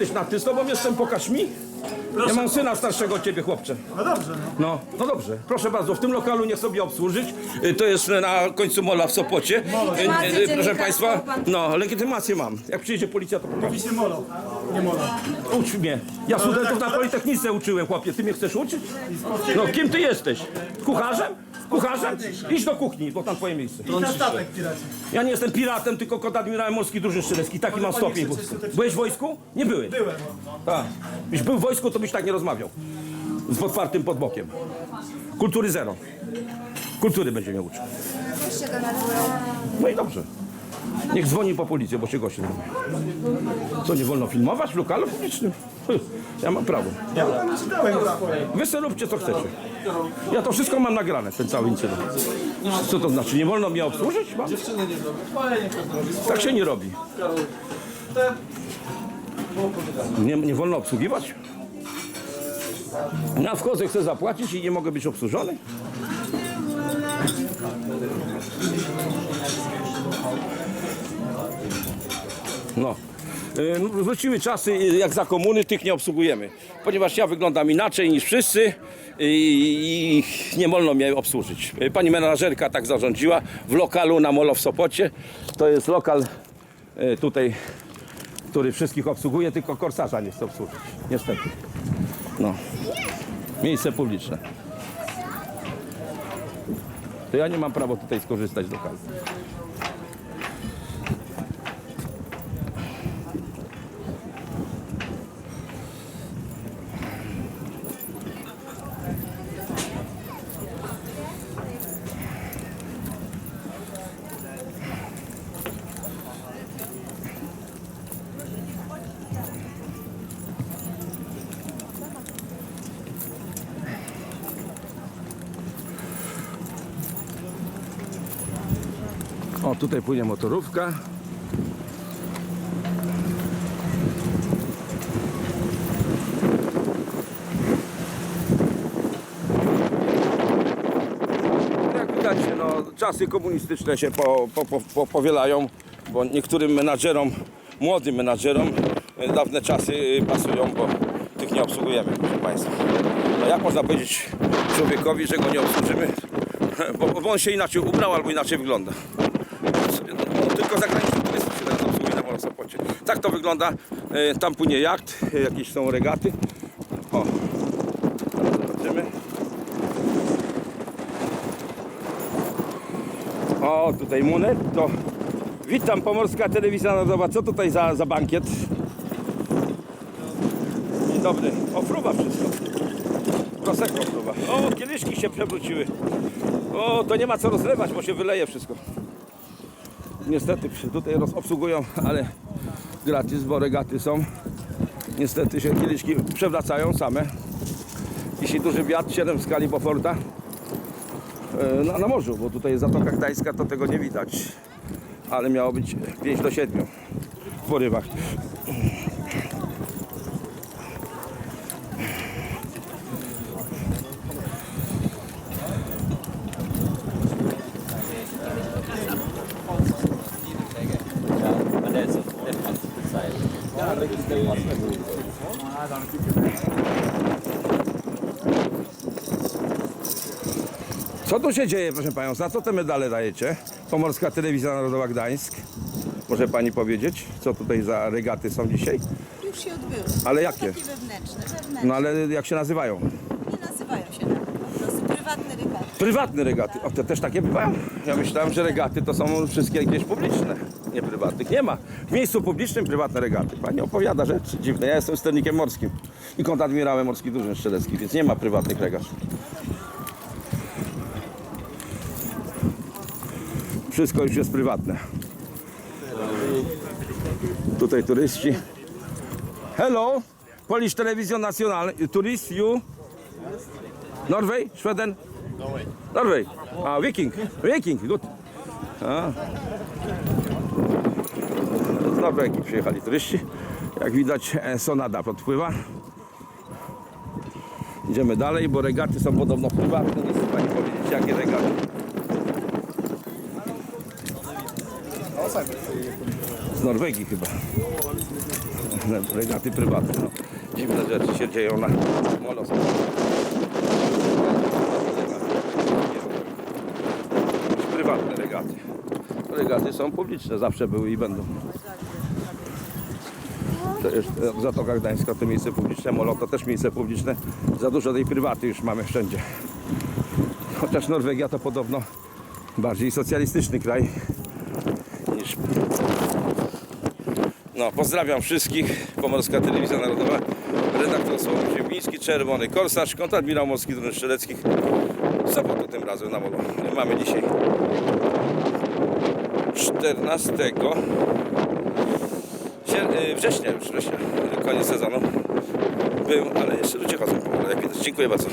Jesteś na ty, z tobą jestem, pokaż mi. Ja mam syna starszego od ciebie, chłopcze. No dobrze, no. No, no dobrze. Proszę bardzo, w tym lokalu niech sobie obsłużyć. Y, To jest na końcu mola w Sopocie. Y, Legitymację y, Proszę Państwa, no, legitymację mam. Jak przyjedzie policja, to pokaż. Mówi się molo, nie molo. Ucz mnie. Ja studentów na Politechnice uczyłem, chłopie. Ty mnie chcesz uczyć? No, kim ty jesteś? Kucharzem? Kucharzem? Idź do kuchni, bo tam twoje miejsce. I na statek piraci. Ja nie jestem piratem, tylko konadmirałem morski drużyn strzelecki. Taki mam stopień. Byłeś w wojsku? Nie byłeś. Byłem. Tak. Byś był w wojsku, to byś tak nie rozmawiał. Z otwartym podbokiem. Kultury zero. Kultury będzie miał uczył. Go. No i dobrze. Niech dzwoni po policję, bo się gości. Co, nie wolno filmować w lokalu publicznym? Ja mam prawo. Wy sobie róbcie co chcecie. Ja to wszystko mam nagrane, ten cały incydent. Co to znaczy? Nie wolno mnie obsłużyć? Mam? Dziewczyny nie zrobi. Tak się nie robi. Nie, nie wolno obsługiwać? Ja wchodzę, chcę zapłacić i nie mogę być obsłużony? No. Y, no, Wróciły czasy, y, jak za komuny, tych nie obsługujemy. Ponieważ ja wyglądam inaczej niż wszyscy i nie wolno mnie obsłużyć. Y, Pani menażerka tak zarządziła w lokalu na Molo w Sopocie. To jest lokal tutaj który wszystkich obsługuje, tylko korsarza nie chce obsłużyć. Niestety. No. Miejsce publiczne. To ja nie mam prawa tutaj skorzystać z lokalu. O, tutaj płynie motorówka. Jak widać, no, czasy komunistyczne się po, po, po, po, powielają, bo niektórym menadżerom, młodym menadżerom e, dawne czasy e, pasują, bo tych nie obsługujemy, proszę Państwa. No jak można powiedzieć człowiekowi, że go nie obsłużymy, bo, bo on się inaczej ubrał albo inaczej wygląda. Tylko zagraniczny turystów się teraz obsługuje na Molosopocie. Tak to wygląda. E, Tam płynie jacht, e, jakieś są regaty. O. O, tutaj Munet, to witam, Pomorska Telewizja Narodowa. Co tutaj za, za bankiet? Dzień dobry. O, fruwa wszystko. Prosecco fruwa. O, kieliszki się przewróciły. O, to nie ma co rozlewać, bo się wyleje wszystko. Niestety tutaj obsługują, ale gratis, bo regaty są. Niestety się kieliszki przewracają same. Jeśli duży wiatr, 7 w skali Beauforta, e, na, na morzu, bo tutaj Zatoka Gdańska to tego nie widać. Ale miało być 5 do 7 w porywach. Co tu się dzieje, proszę Panią? Za co te medale dajecie? Pomorska Telewizja Narodowa Gdańsk. Może Pani powiedzieć, co tutaj za regaty są dzisiaj? Już się odbyły. Ale jakie? Takie wewnętrzne, wewnętrzne. No ale jak się nazywają? Nie nazywają się. Po prostu prywatne regaty. Prywatne regaty. O, te też takie bywają? Ja myślałem, że regaty to są wszystkie gdzieś publiczne. Prywatnych. Nie ma. W miejscu publicznym prywatne regaty. Pani opowiada rzeczy dziwne. Ja jestem sternikiem morskim i kontradmirałem morskich drużyn strzeleckich, więc nie ma prywatnych regat. Wszystko już jest prywatne. Tutaj turyści. Hello, Polish Television National. Tourist, you? Norway? Sweden? Norway. A, Viking. Viking, good. Z Norwegii przyjechali turyści. Jak widać, e, Sonada podpływa. Idziemy dalej, bo regaty są podobno prywatne. Nie chcę pani powiedzieć, jakie regaty. Z Norwegii chyba. Regaty prywatne. No. Dziwne rzeczy się dzieją na molo. Prywatne regaty. Regaty są publiczne, zawsze były i będą. To e, Zatoka Gdańska to miejsce publiczne, Molo to też miejsce publiczne. Za dużo tej prywaty już mamy wszędzie. Chociaż Norwegia to podobno bardziej socjalistyczny kraj niż. No, pozdrawiam wszystkich. Pomorska Telewizja Narodowa. Redaktor Sławomir Ziemiński, Czerwony Korsarz, kontradmirał Morski Dron Strzeleckich. W sobotę tym razem na Molo. Mamy dzisiaj 14 Sier- y, września już, września, koniec sezonu był, ale jeszcze ludzie chodzą jak widać. Dziękuję bardzo.